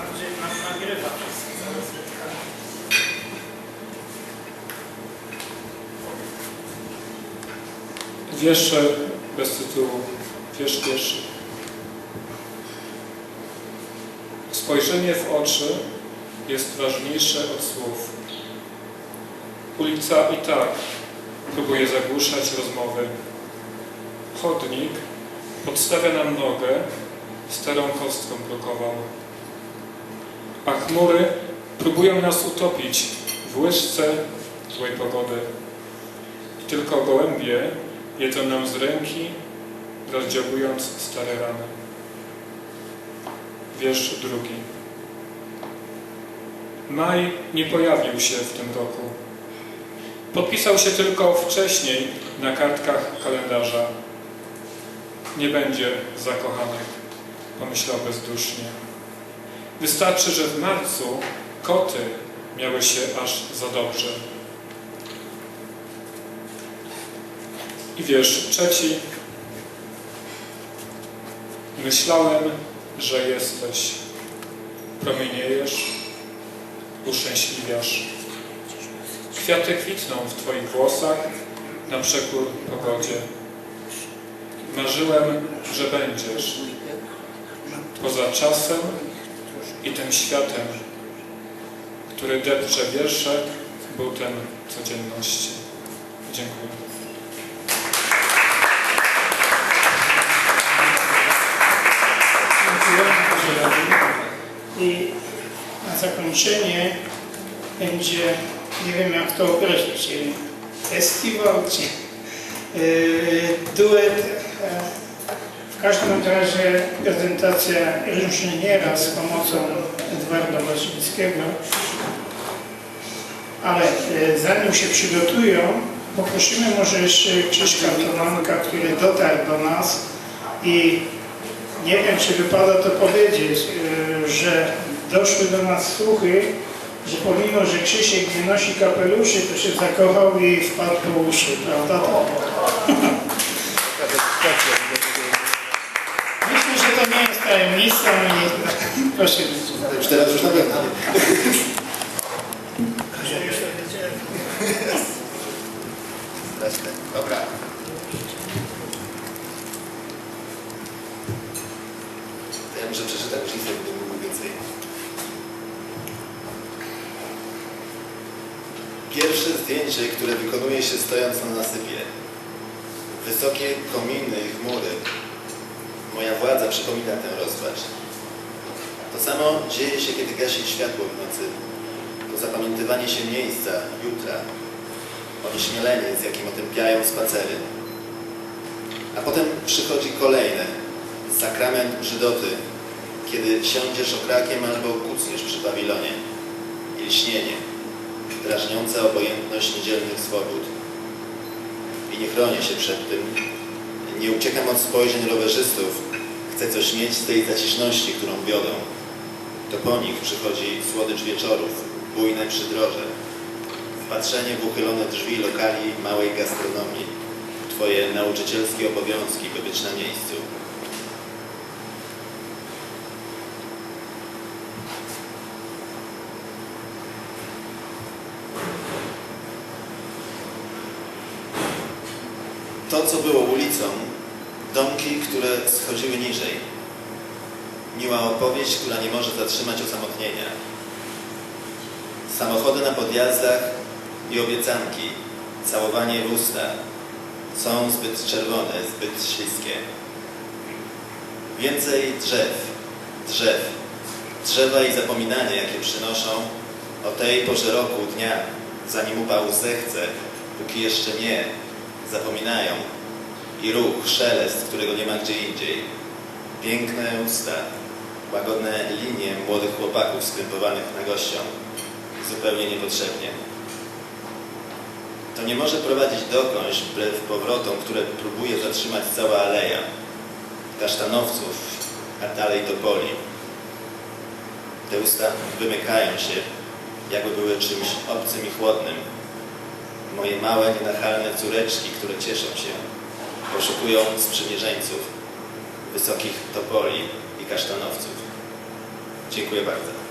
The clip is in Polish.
Andrzej nam nagrywa. Wiersze bez tytułu, wiersz pierwszy. Spojrzenie w oczy jest ważniejsze od słów. Ulica i tak próbuje zagłuszać rozmowy. Chodnik podstawia nam nogę, starą kostką blokował. A chmury próbują nas utopić w łyżce złej pogody. I tylko gołębie jedzą nam z ręki, rozdziabując stare rany. Wiersz drugi. Maj nie pojawił się w tym roku. Podpisał się tylko wcześniej na kartkach kalendarza. Nie będzie zakochanych, pomyślał bezdusznie. Wystarczy, że w marcu koty miały się aż za dobrze. I wiersz trzeci. Myślałem, że jesteś. Promieniejesz, uszczęśliwiasz. Kwiaty kwitną w Twoich włosach na przekór pogodzie. Marzyłem, że będziesz poza czasem i tym światem, który depcze wiersze butem codzienności. Dziękuję. I na zakończenie będzie, nie wiem jak to określić, festiwal, czy yy, duet. E, W każdym razie prezentacja Ryżniera z pomocą Edwarda Wasilskiego. Ale e, zanim się przygotują, poprosimy może jeszcze Krzyśka Tomanka, który dotarł do nas i nie wiem, czy wypada to powiedzieć, y, że doszły do nas słuchy, że pomimo, że Krzysiek nie nosi kapeluszy, to się zakochał i wpadł po uszy, prawda? To jest tajemnicą i proszę. Już teraz już na pewno. Dobra. Ja może przeczytam listę, będę mógł więcej. Pierwsze zdjęcie, które wykonuje się stojąc na nasypie. Wysokie kominy i chmury. Władza przypomina tę rozpacz. To samo dzieje się, kiedy gasi światło w nocy. To zapamiętywanie się miejsca, jutra. Onieśmielenie, z jakim otępiają spacery. A potem przychodzi kolejne. Sakrament brzydoty, kiedy siądziesz okrakiem albo kucniesz przy pawilonie. I lśnienie, drażniąca obojętność niedzielnych swobód. I nie chronię się przed tym. Nie uciekam od spojrzeń rowerzystów. Chcę coś mieć z tej zaciszności, którą wiodą. To po nich przychodzi słodycz wieczorów, bujne przydroże. Wpatrzenie w uchylone drzwi lokali małej gastronomii. Twoje nauczycielskie obowiązki, by być na miejscu. To, co było ulicą, domki, które schodziły niżej. Miła opowieść, która nie może zatrzymać osamotnienia. Samochody na podjazdach i obiecanki, całowanie w usta. Są zbyt czerwone, zbyt śliskie. Więcej drzew, drzew, drzewa i zapominanie, jakie przynoszą o tej porze roku, dnia, zanim upał zechce, póki jeszcze nie, zapominają. I ruch, szelest, którego nie ma gdzie indziej. Piękne usta, łagodne linie młodych chłopaków skrępowanych na gościom. Zupełnie niepotrzebnie. To nie może prowadzić dokądś, wbrew powrotom, które próbuje zatrzymać cała aleja. Kasztanowców, a dalej do poli. Te usta wymykają się, jakby były czymś obcym i chłodnym. Moje małe, nienachalne córeczki, które cieszą się, poszukują sprzymierzeńców, wysokich topoli i kasztanowców. Dziękuję bardzo.